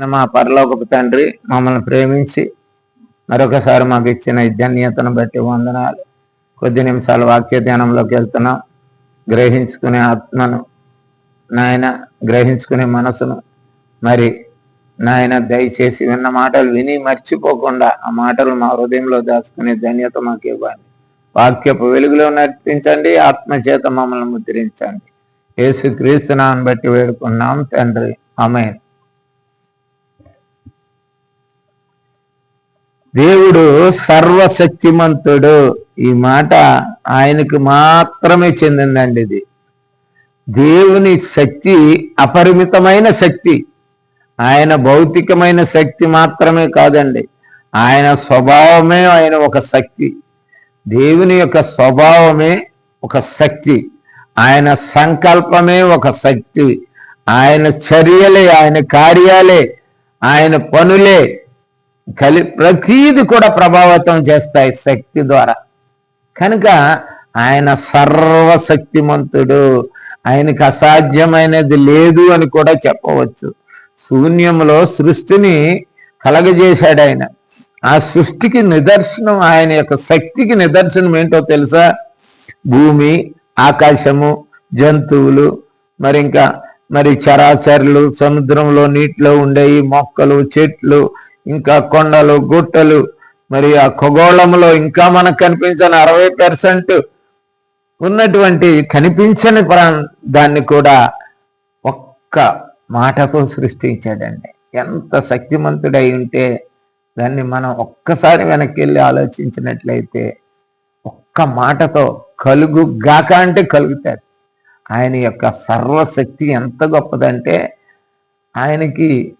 మా పరలోకపు తండ్రి. మమ్మల్ని ప్రేమించి మరొకసారి మాకు ఇచ్చిన ఈ ధన్యతను బట్టి వందనాలు. కొద్ది నిమిషాలు వాక్య ధ్యానంలోకి వెళ్తున్నాం. గ్రహించుకునే ఆత్మను నాయన గ్రహించుకునే మనసును మరి నాయన దయచేసి విన్న మాటలు విని మర్చిపోకుండా ఆ మాటలు మా హృదయంలో దాచుకునే ధన్యత మాకు ఇవ్వండి. వాక్యపు వెలుగులో నడిపించండి ఆత్మచేత మమ్మల్ని ముద్రించండి. యేసు క్రీస్తునాన్ని బట్టి వేడుకున్నాం తండ్రి. అమేన్ దేవుడు సర్వశక్తిమంతుడు. ఈ మాట ఆయనకు మాత్రమే చెందిందండి ఇది. దేవుని శక్తి అపరిమితమైన శక్తి. ఆయన భౌతికమైన శక్తి మాత్రమే కాదండి. ఆయన స్వభావమే ఆయన ఒక శక్తి. దేవుని యొక్క స్వభావమే ఒక శక్తి. ఆయన సంకల్పమే ఒక శక్తి. ఆయన చర్యలే ఆయన కార్యాలే ఆయన పనులే కలి ప్రతీది కూడా ప్రభావితం చేస్తాయి శక్తి ద్వారా. కనుక ఆయన సర్వశక్తిమంతుడు. ఆయనకు అసాధ్యమైనది లేదు అని కూడా చెప్పవచ్చు. శూన్యంలో సృష్టిని కలగజేశాడు ఆయన. ఆ సృష్టికి నిదర్శనం ఆయన యొక్క శక్తికి నిదర్శనం ఏంటో తెలుసా? భూమి ఆకాశము జంతువులు మరి ఇంకా మరి చరాచరులు సముద్రంలో నీటిలో ఉండే ఈ మొక్కలు చెట్లు ఇంకా కొండలు గుట్టలు మరి ఆ ఖగోళంలో ఇంకా మనకు కనిపించని అరవై పర్సెంట్ ఉన్నటువంటి కనిపించని దాన్ని కూడా ఒక్క మాటతో సృష్టించాడండి. ఎంత శక్తిమంతుడై ఉంటే దాన్ని మనం ఒక్కసారి వెనక్కి వెళ్ళి ఆలోచించినట్లయితే ఒక్క మాటతో కలుగు గాక అంటే కలుగుతారు. ఆయన యొక్క సర్వశక్తి ఎంత గొప్పదంటే ఆయనకి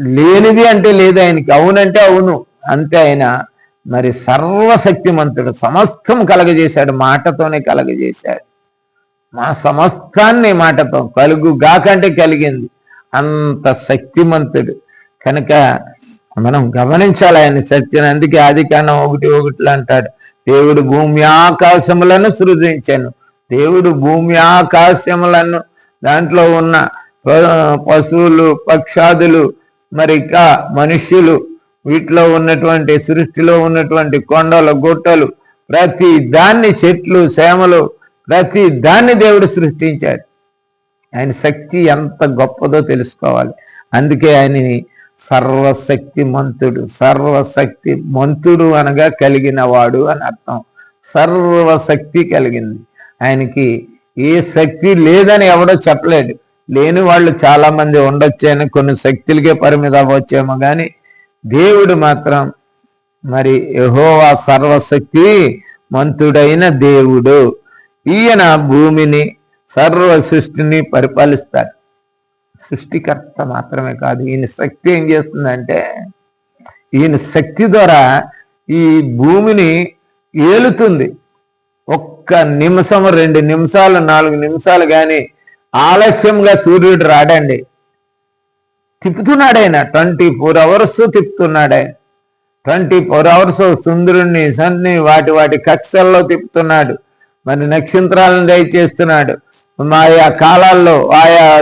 లేనిది అంటే లేదు ఆయనకి. అవునంటే అవును. అంతే ఆయన. మరి సర్వశక్తిమంతుడు సమస్తం కలగజేశాడు మాటతోనే కలగజేశాడు. మా సమస్తాన్ని మాటతో కలుగు గాకంటే కలిగింది. అంత శక్తిమంతుడు. కనుక మనం గమనించాలి ఆయన శక్తిని. అందుకే ఆది కాండం ఒకటి ఒకటిలో అంటాడు. దేవుడు భూమి ఆకాశములను సృజించాను. దేవుడు భూమి ఆకాశములను దాంట్లో ఉన్న ప- పశువులు పక్షాదులు మరి ఇంకా మనుష్యులు వీటిలో ఉన్నటువంటి సృష్టిలో ఉన్నటువంటి కొండలు గుట్టలు ప్రతి దాన్ని చెట్లు సేమలు ప్రతి దాన్ని దేవుడు సృష్టించాడు ఆయన శక్తి ఎంత గొప్పదో తెలుసుకోవాలి. అందుకే ఆయనని సర్వశక్తి మంతుడు సర్వశక్తి మంతుడు అనగా కలిగిన వాడు అని అర్థం. సర్వశక్తి కలిగింది. ఆయనకి ఏ శక్తి లేదని ఎవడో చెప్పలేడు. లేని వాళ్ళు చాలా మంది ఉండొచ్చేమో కొన్ని శక్తులకే పరిమితం అవ్వచ్చేమో కానీ దేవుడు మాత్రం మరి యహోవా సర్వశక్తి మంతుడైన దేవుడు. ఈయన భూమిని సర్వ సృష్టిని పరిపాలిస్తాడు. సృష్టికర్త మాత్రమే కాదు ఈయన శక్తి ఏం చేస్తుందంటే ఈయన శక్తి ద్వారా ఈ భూమిని ఏలుతుంది. ఒక్క నిమిషం రెండు నిమిషాలు నాలుగు నిమిషాలు కానీ ఆలస్యంగా సూర్యుడు రాడండి. తిప్పుతున్నాడు ఆయన ట్వంటీ ఫోర్ అవర్స్ తిప్పుతున్నాడు. ఆయన ట్వంటీ ఫోర్ అవర్స్ సుందరుణ్ణి సన్ని వాటి వాటి కక్షల్లో తిప్పుతున్నాడు. మరి నక్షత్రాలను దయచేస్తున్నాడు. ఆయా కాలాల్లో ఆయా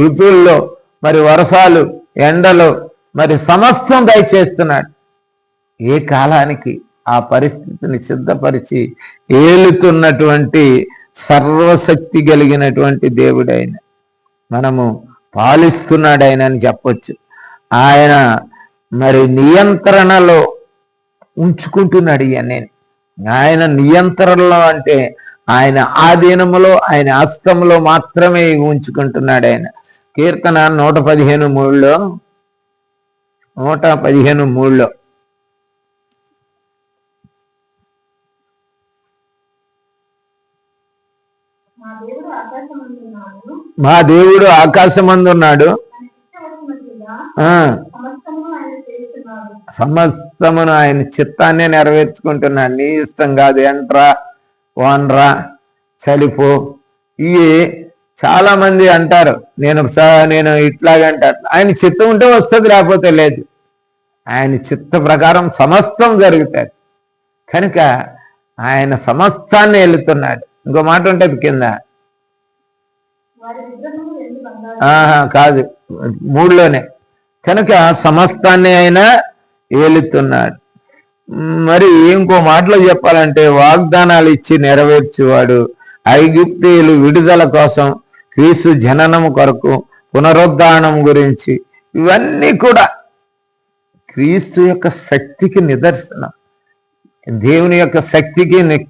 ఋతువుల్లో మరి వర్షాలు ఎండలు మరి సమస్తం దయచేస్తున్నాడు. ఏ కాలానికి ఆ పరిస్థితిని సిద్ధపరిచి ఏలుతున్నటువంటి సర్వశక్తి కలిగినటువంటి దేవుడైన మనము పాలిస్తున్నాడు ఆయన అని చెప్పొచ్చు. ఆయన మరి నియంత్రణలో ఉంచుకుంటున్నాడు ఇవన్నీ ఆయన నియంత్రణలో అంటే ఆయన ఆధీనములో ఆయన హస్తంలో మాత్రమే ఉంచుకుంటున్నాడు ఆయన. కీర్తన నూట పదిహేను మూడులో నూట పదిహేను మూడులో మా దేవుడు ఆకాశమందున్నాడు మా దేవుడు ఆకాశమందు ఉన్నాడు సమస్తమును ఆయన చిత్తాన్ని నెరవేర్చుకుంటున్నాడు. నీ ఇష్టం కాదు. ఎంట్రా ఓన్రా చలిపో. ఇవి చాలా మంది అంటారు. నేను స- నేను ఇట్లాగంటారు ఆయన చిత్తం ఉంటే వస్తుంది లేకపోతే లేదు. ఆయన చిత్త ప్రకారం సమస్తం జరుగుతాయి కనుక ఆయన సమస్తాన్ని వెళుతున్నాడు ఇంకో మాట ఉంటుంది కింద. కాదు. మూడులోనే. కనుక సమస్తాన్ని ఆయన ఏలుతున్నాడు. మరి ఇంకో మాటలో చెప్పాలంటే వాగ్దానాలు ఇచ్చి నెరవేర్చేవాడు ఐగుప్తీయులు విడుదల కోసం క్రీస్తు జననం కొరకు పునరుద్ధానం గురించి ఇవన్నీ కూడా క్రీస్తు యొక్క శక్తికి నిదర్శనం. దేవుని యొక్క శక్తికి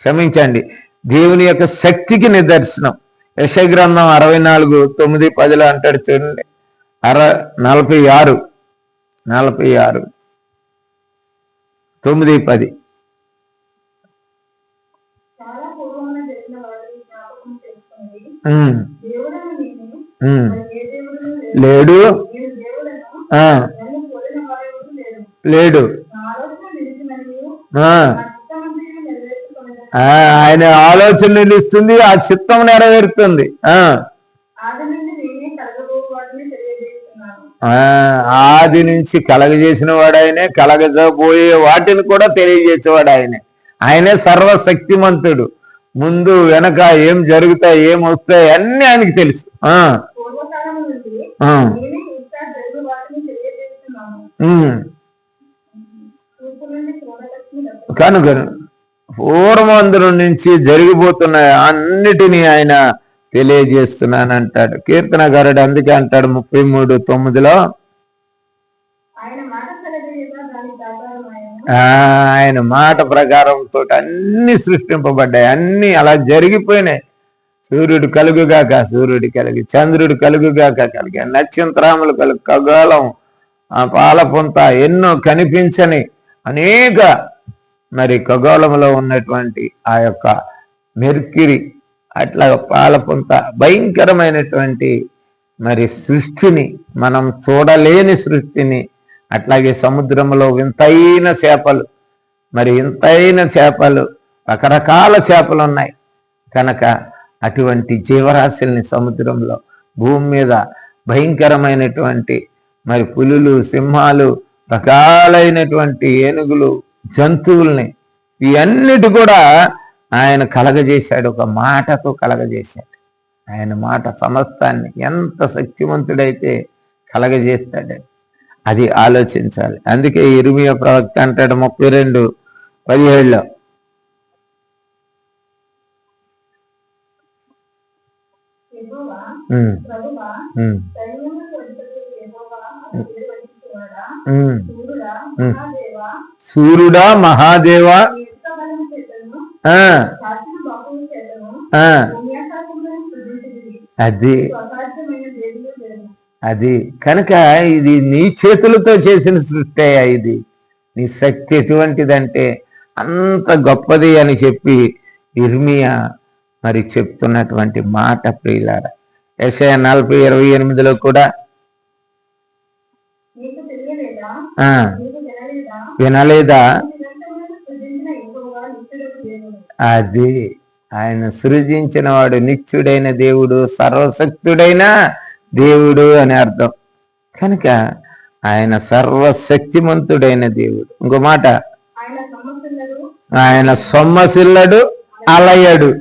క్షమించండి. దేవుని యొక్క శక్తికి నిదర్శనం. యశ గ్రంథం అరవై నాలుగు తొమ్మిది పదిలో అంటాడు చూడండి. అర నలభై ఆరు నలభై ఆరు తొమ్మిది పది. లేడు? లేడు. ఆయన ఆలోచన నిలుస్తుంది ఆ చిత్తం నెరవేరుతుంది. ఆ. ఆది నుంచి కలగజేసిన వాడు ఆయనే కలగజబోయే వాటిని కూడా తెలియజేసేవాడు ఆయనే. ఆయనే సర్వశక్తిమంతుడు. ముందు వెనక ఏం జరుగుతాయి ఏం వస్తాయి అన్ని ఆయనకి తెలుసు. ఆ, తెలియజేస్తున్నాను పూర్వమందురం నుంచి జరిగిపోతున్న అన్నిటినీ ఆయన తెలియజేస్తున్నానంటాడు. కీర్తనగారుడు అందుకే అంటాడు ముప్పై మూడు తొమ్మిదిలో. ఆయన మాట ప్రకారంతో అన్ని సృష్టింపబడ్డాయి. అన్ని అలా జరిగిపోయినాయి. సూర్యుడు కలుగుగాక సూర్యుడు కలిగి చంద్రుడు కలుగుగాక కలిగి నక్షత్రాములు కలుగు ఖగోళం ఆ పాలపుంత ఎన్నో కనిపించని అనేక మరి ఖగోళంలో ఉన్నటువంటి ఆ యొక్క మెర్కిరి అట్లా పాలపుంత భయంకరమైనటువంటి మరి సృష్టిని మనం చూడలేని సృష్టిని అట్లాగే సముద్రంలో వింతైన చేపలు మరి ఇంతైన చేపలు రకరకాల చేపలు ఉన్నాయి. కనుక అటువంటి జీవరాశుల్ని సముద్రంలో భూమి మీద భయంకరమైనటువంటి మరి పులులు సింహాలు రకాలైనటువంటి ఏనుగులు జంతువుల్ని ఇవన్నిటి కూడా ఆయన కలగజేశాడు ఒక మాటతో కలగజేశాడు. ఆయన మాట సమస్తాన్ని ఎంత శక్తివంతుడైతే కలగజేస్తాడు అది ఆలోచించాలి. అందుకే ఇరుమియ ప్రవక్త అంటాడు ముప్పై రెండు పదిహేడులో ప్రభువా పుణ్యాకాశములను సృజించితివి అది. అది. కనుక ఇది నీ చేతులతో చేసిన సృష్టి అయ్యా ఇది. నీ శక్తి ఎటువంటిదంటే అంత గొప్పది అని చెప్పి ఇర్మియా మరి చెప్తున్నటువంటి మాట ప్రియులార. యశయ నలభై ఇరవై ఎనిమిదిలో కూడా నీకు తెలియలేదా ఆ నీకు వినలేదా వినలేదా? అది. ఆయన సృజించిన వాడు నిత్యుడైన దేవుడు సర్వశక్తుడైన దేవుడు అని అర్థం. కనుక ఆయన సర్వశక్తిమంతుడైన దేవుడు. ఇంకో మాట. ఆయన సొమ్మసిల్లడు అలయడు.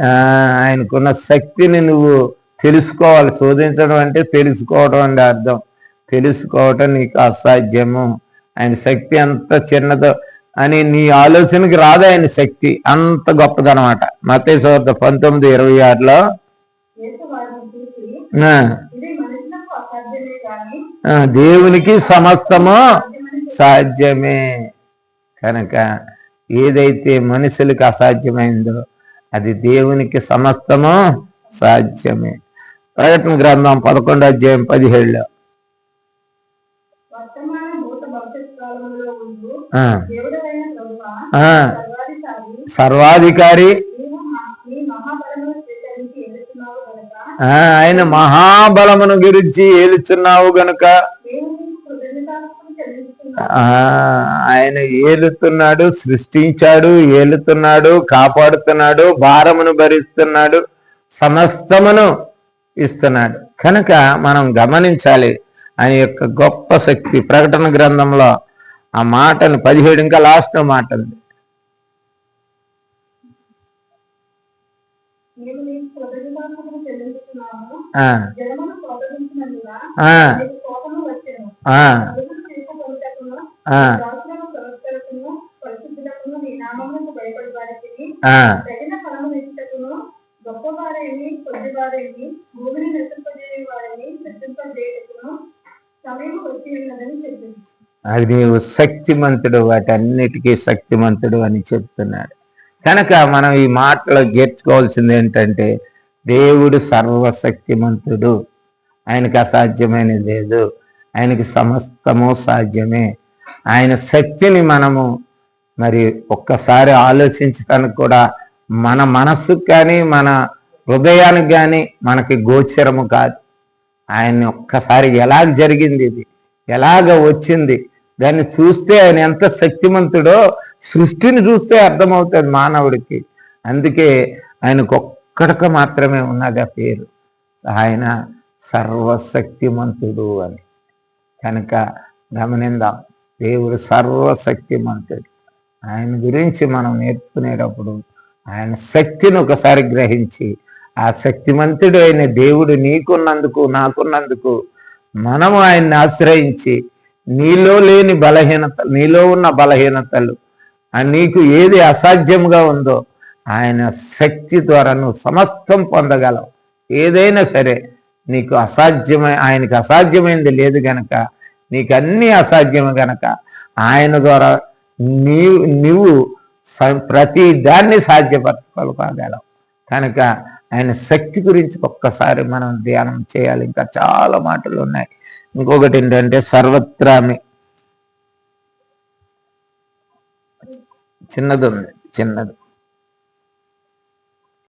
ఆ, ఆయనకున్న శక్తిని నువ్వు తెలుసుకోవాలి. శోధించడం అంటే తెలుసుకోవడం అంటే అర్థం. తెలుసుకోవటం నీకు అసాధ్యము. ఆయన శక్తి అంత చిన్నదో అని నీ ఆలోచనకి రాదు ఆయన శక్తి. అంత గొప్పదనమాట. మతేశ్వర్త పంతొమ్మిది ఇరవై ఆరులో దేవునికి సమస్తము సాధ్యమే. కనుక ఏదైతే మనుషులకు అసాధ్యమైందో అది దేవునికి సమస్తము సాధ్యమే. ప్రకటన గ్రంథం పదకొండో అధ్యాయం పదిహేడులో ఆ, ఆయన మహాబలమును గురించి ఏలుచున్నావు గనుక. ఆయన ఏలుతున్నాడు సృష్టించాడు ఏలుతున్నాడు కాపాడుతున్నాడు భారమును భరిస్తున్నాడు సమస్తమును ఇస్తున్నాడు. కనుక మనం గమనించాలి ఆయన యొక్క గొప్ప శక్తి ప్రకటన గ్రంథంలో ఆ మాటను పదిహేడు ఇంకా లాస్ట్ మాట ఉంది ఆ, అది నీవు శక్తిమంతుడు వాటన్నిటికీ శక్తిమంతుడు అని చెప్తున్నాడు. కనుక మనం ఈ మాటలో చేర్చుకోవాల్సింది ఏంటంటే దేవుడు సర్వశక్తిమంతుడు. ఆయనకి అసాధ్యమైనది లేదు. ఆయనకి సమస్తము సాధ్యమే. ఆయన శక్తిని మనము మరి ఒక్కసారి ఆలోచించడానికి కూడా మన మనస్సుకు కానీ మన హృదయానికి కానీ మనకి గోచరము కాదు. ఆయన్ని ఒక్కసారి ఎలా జరిగింది ఇది? ఎలాగ వచ్చింది? దాన్ని చూస్తే ఆయన ఎంత శక్తిమంతుడో సృష్టిని చూస్తే అర్థమవుతుంది మానవుడికి. అందుకే ఆయనకు ఒక్కడిక మాత్రమే ఉన్నది ఆ పేరు. ఆయన సర్వశక్తిమంతుడు అని. కనుక గమనిందాం దేవుడు సర్వశక్తిమంతుడు. ఆయన గురించి మనం నేర్చుకునేటప్పుడు ఆయన శక్తిని ఒకసారి గ్రహించి ఆ శక్తిమంతుడు అయిన దేవుడు నీకున్నందుకు నాకున్నందుకు మనము ఆయన్ని ఆశ్రయించి నీలో లేని బలహీనత నీలో ఉన్న బలహీనతలు ఆ నీకు ఏది అసాధ్యంగా ఉందో ఆయన శక్తి ద్వారా నువ్వు సమస్తం పొందగలవు. ఏదైనా సరే నీకు అసాధ్యమై ఆయనకి అసాధ్యమైంది లేదు గనక నీకు అన్ని అసాధ్యం గనక ఆయన ద్వారా నీవు నువ్వు ప్రతి దాన్ని సాధ్యపరచుకోగలవు. కనుక ఆయన శక్తి గురించి ఒక్కసారి మనం ధ్యానం చేయాలి. ఇంకా చాలా మాటలు ఉన్నాయి. ఇంకొకటి ఏంటంటే సర్వత్రామి. చిన్నది ఉంది. చిన్నది.